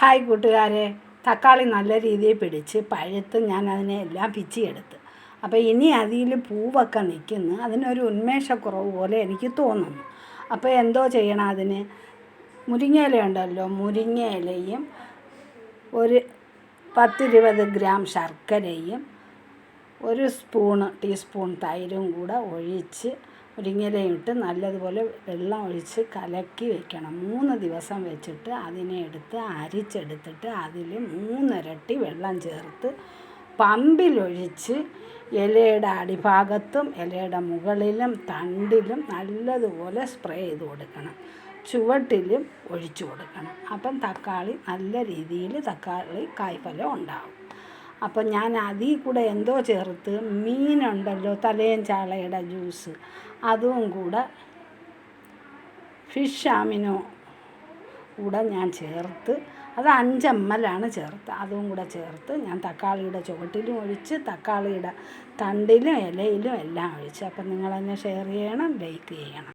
Hi കൂട്ടുകാരെ. തക്കാളി നല്ല രീതിയിൽ പിടിച്ച് പഴുത്ത് ഞാൻ അതിനെ എല്ലാം പിച്ചിയെടുത്ത്. അപ്പോൾ ഇനി അതിൽ പൂവൊക്കെ നിൽക്കുന്നു. അതിനൊരു ഉന്മേഷക്കുറവ് പോലെ എനിക്ക് തോന്നുന്നു. അപ്പോൾ എന്തോ ചെയ്യണം അതിന്? മുരിങ്ങയില ഉണ്ടല്ലോ. മുരിങ്ങയിലയും ഒരു പത്തിരുപത് ഗ്രാം ശർക്കരയും ഒരു സ്പൂണ് ടീസ്പൂൺ തൈരും കൂടെ ഒഴിച്ച് മുരിങ്ങയിലയും ഇട്ട് നല്ലതുപോലെ വെള്ളം ഒഴിച്ച് കലക്കി വെക്കണം. മൂന്ന് ദിവസം വെച്ചിട്ട് അതിനെ എടുത്ത് അരിച്ചെടുത്തിട്ട് അതിൽ മൂന്നിരട്ടി വെള്ളം ചേർത്ത് പമ്പിലൊഴിച്ച് ഇലയുടെ അടിഭാഗത്തും ഇലയുടെ മുകളിലും തണ്ടിലും നല്ലതുപോലെ സ്പ്രേ ചെയ്ത് കൊടുക്കണം. ചുവട്ടിലും ഒഴിച്ചു കൊടുക്കണം. അപ്പം തക്കാളി നല്ല രീതിയിൽ തക്കാളി കായ്ഫലം ഉണ്ടാവും. അപ്പം ഞാൻ അതിൽ കൂടെ എന്തോ ചേർത്ത് മീനുണ്ടല്ലോ തലയും ചാളയുടെ ജ്യൂസ്. അതും കൂടെ ഫിഷ് ആമിനോ കൂടെ ഞാൻ ചേർത്ത് അത് അഞ്ചമ്മലാണ് ചേർത്ത്. അതും കൂടെ ചേർത്ത് ഞാൻ തക്കാളിയുടെ ചുവട്ടിലും ഒഴിച്ച് തക്കാളിയുടെ തണ്ടിലും ഇലയിലും എല്ലാം ഒഴിച്ച്. അപ്പം നിങ്ങളെന്നെ ഷെയർ ചെയ്യണം ലൈക്ക് ചെയ്യണം.